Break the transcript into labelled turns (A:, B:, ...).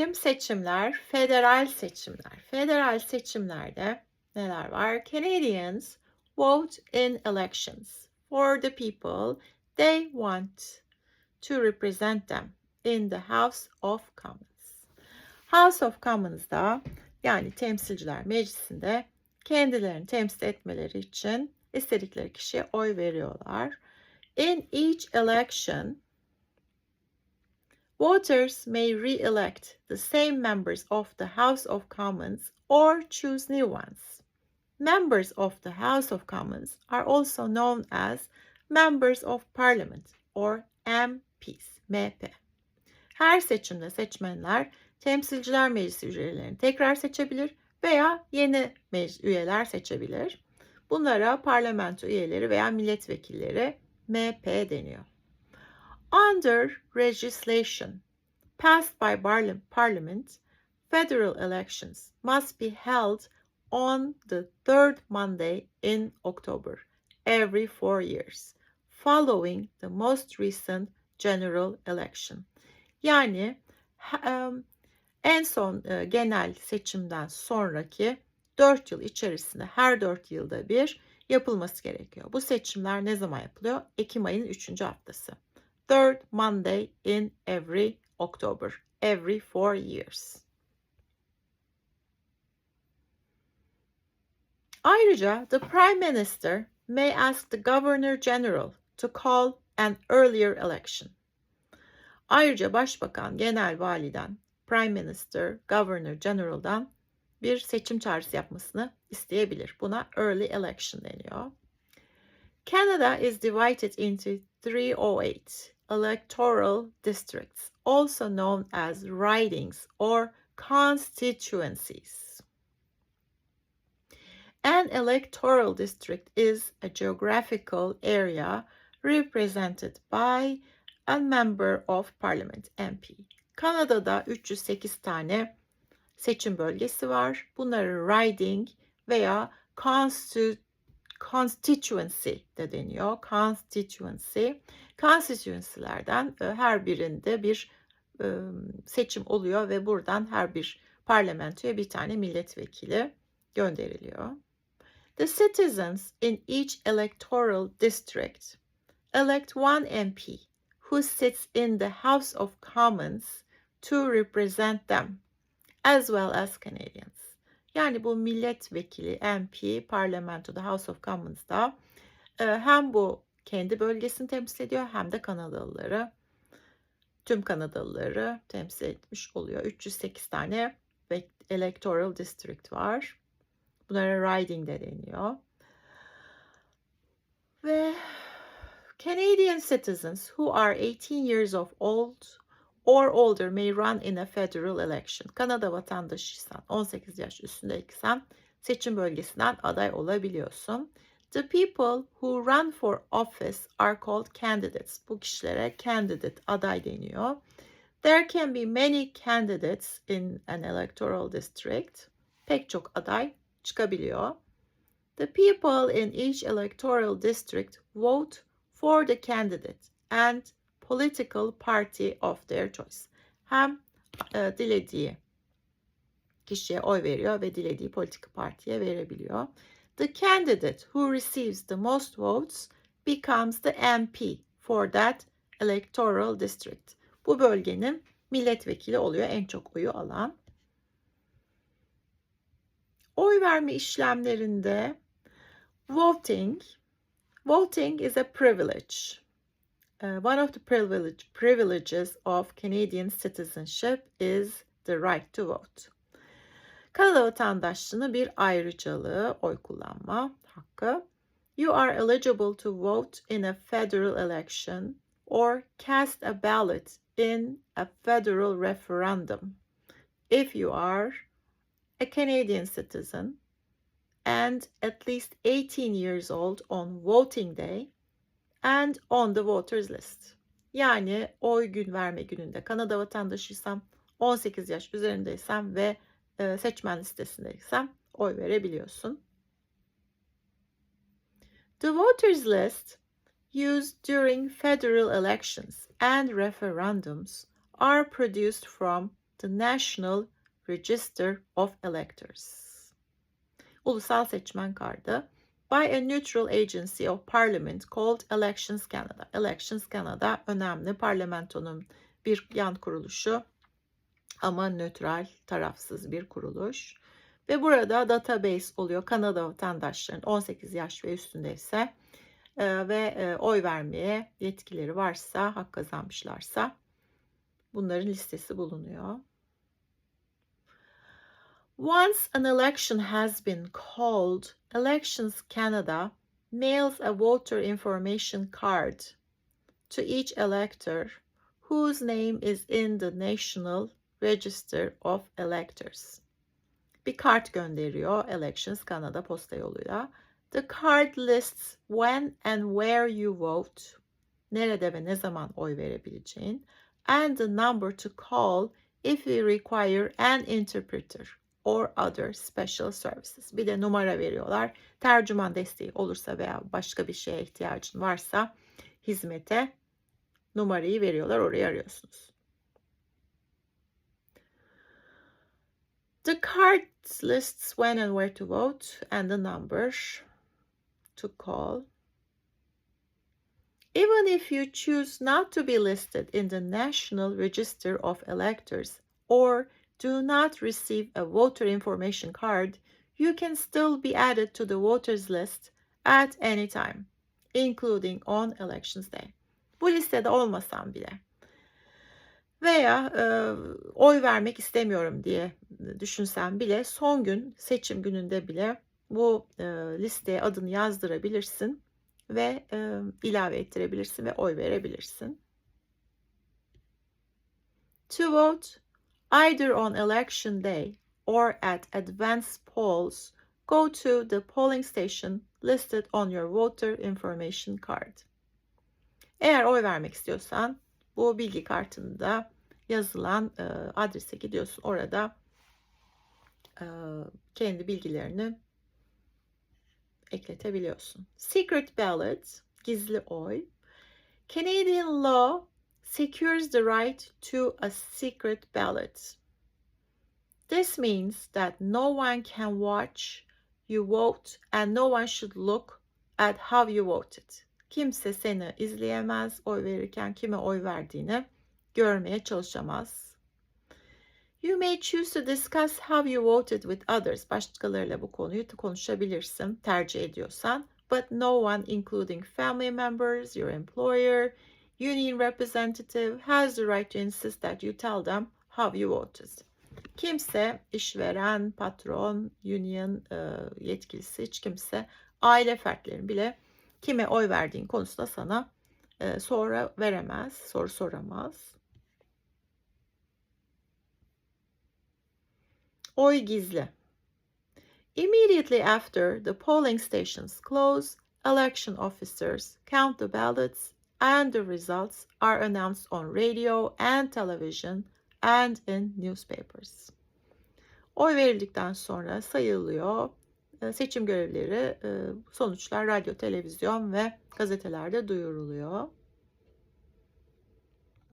A: Gelelim seçimler, federal seçimler. Federal seçimlerde neler var? Canadians vote in elections for the people they want to represent them in the House of Commons. House of Commons'da yani temsilciler meclisinde kendilerini temsil etmeleri için istedikleri kişiye oy veriyorlar. In each election, voters may re-elect the same members of the House of Commons or choose new ones. Members of the House of Commons are also known as Members of Parliament or MPs, MP. Her seçimde seçmenler Temsilciler Meclisi üyelerini tekrar seçebilir veya yeni üyeler seçebilir. Bunlara parlamento üyeleri veya milletvekilleri MP deniyor. Under legislation passed by Parliament, federal elections must be held on the third Monday in October every four years, following the most recent general election. Yani en son e, genel seçimden sonraki 4 yıl içerisinde her 4 yılda bir yapılması gerekiyor. Bu seçimler ne zaman yapılıyor? Ekim ayının 3. haftası. Third Monday in every October. Every four years. Ayrıca the Prime Minister may ask the Governor General to call an earlier election. Ayrıca Başbakan Genel Validen Prime Minister, Governor General'dan bir seçim çağrısı yapmasını isteyebilir. Buna early election deniyor. Canada is divided into 308 electoral districts, also known as ridings or constituencies. An electoral district is a geographical area represented by a member of parliament MP. Kanada'da 308 tane seçim bölgesi var. Bunları riding veya constituency de deniyor. Constituency. Constituency'lerden e, her birinde bir e, seçim oluyor ve buradan her bir parlamentoya bir tane milletvekili gönderiliyor. The citizens in each electoral district elect one MP who sits in the House of Commons to represent them as well as Canadians. Yani bu milletvekili MP parlamentoda House of Commons'da e, hem bu kendi bölgesini temsil ediyor hem de Kanadalıları tüm Kanadalıları temsil etmiş oluyor. 308 tane electoral district var. Bunlara riding de deniyor. Ve Canadian citizens who are 18 years of old or older may run in a federal election. Kanada vatandaşıysan, 18 yaş üstündeysen seçim bölgesinden aday olabiliyorsun. The people who run for office are called candidates. Bu kişilere candidate, aday deniyor. There can be many candidates in an electoral district. Pek çok aday çıkabiliyor. The people in each electoral district vote for the candidate and political party of their choice. Hem e, dilediği kişiye oy veriyor ve dilediği politik partiye verebiliyor. The candidate who receives the most votes becomes the MP for that electoral district. Bu bölgenin milletvekili oluyor en çok oyu alan. Oy verme işlemlerinde voting voting is a privilege. Uh, one of the privilege, privileges of Canadian citizenship is the right to vote. Kanada vatandaşlığının bir ayrıcalığı oy kullanma hakkı. You are eligible to vote in a federal election or cast a ballot in a federal referendum if you are a Canadian citizen and at least 18 years old on voting day and on the voters list. Yani oy gün verme gününde Kanada vatandaşıysam, 18 yaş üzerindeysem ve e, seçmen listesindeysem oy verebiliyorsun. The voters list used during federal elections and referendums are produced from the National Register of Electors. Ulusal seçmen kartı by a neutral agency of parliament called Elections Canada. Elections Canada önemli parlamentonun bir yan kuruluşu ama nötral, tarafsız bir kuruluş. Ve burada database oluyor. Kanada vatandaşlarının 18 yaş ve üstündeyse e, ve e, oy vermeye yetkileri varsa, hak kazanmışlarsa bunların listesi bulunuyor. Once an election has been called, Elections Canada mails a voter information card to each elector whose name is in the National Register of Electors. Bir kart gönderiyor Elections Canada posta yoluyla. The card lists when and where you vote, nerede ve ne zaman oy verebileceğin, and the number to call if you require an interpreter or other special services. Bir de numara veriyorlar. Tercüman desteği olursa veya başka bir şeye ihtiyacın varsa hizmete numarayı veriyorlar. Orayı arıyorsunuz. The card lists when and where to vote and the number to call. Even if you choose not to be listed in the National Register of Electors or do not receive a voter information card, you can still be added to the voters list at any time, including on elections day. Bu listede olmasam bile veya e, oy vermek istemiyorum diye düşünsen bile son gün seçim gününde bile bu e, listeye adını yazdırabilirsin ve e, ilave ettirebilirsin ve oy verebilirsin. To vote either on election day or at advance polls, go to the polling station listed on your voter information card. Eğer oy vermek istiyorsan bu bilgi kartında yazılan e, adrese gidiyorsun. Orada e, kendi bilgilerini ekletebiliyorsun. Secret ballot, gizli oy. Canadian law secures the right to a secret ballot. This means that no one can watch you vote and no one should look at how you voted. Kimse seni izleyemez, oy verirken kime oy verdiğini görmeye çalışamaz. You may choose to discuss how you voted with others. Başkalarıyla bu konuyu konuşabilirsin tercih ediyorsan. But no one including family members, your employer, union representative has the right to insist that you tell them how you voted. Kimse işveren, patron, union e, yetkilisi hiç kimse aile fertlerin bile kime oy verdiğin konusunda sana e, sonra veremez, soru soramaz. Oy gizli. Immediately after the polling stations close, election officers count the ballots and the results are announced on radio and television and in newspapers. Oy verildikten sonra sayılıyor. E, seçim görevlileri e, sonuçlar radyo, televizyon ve gazetelerde duyuruluyor.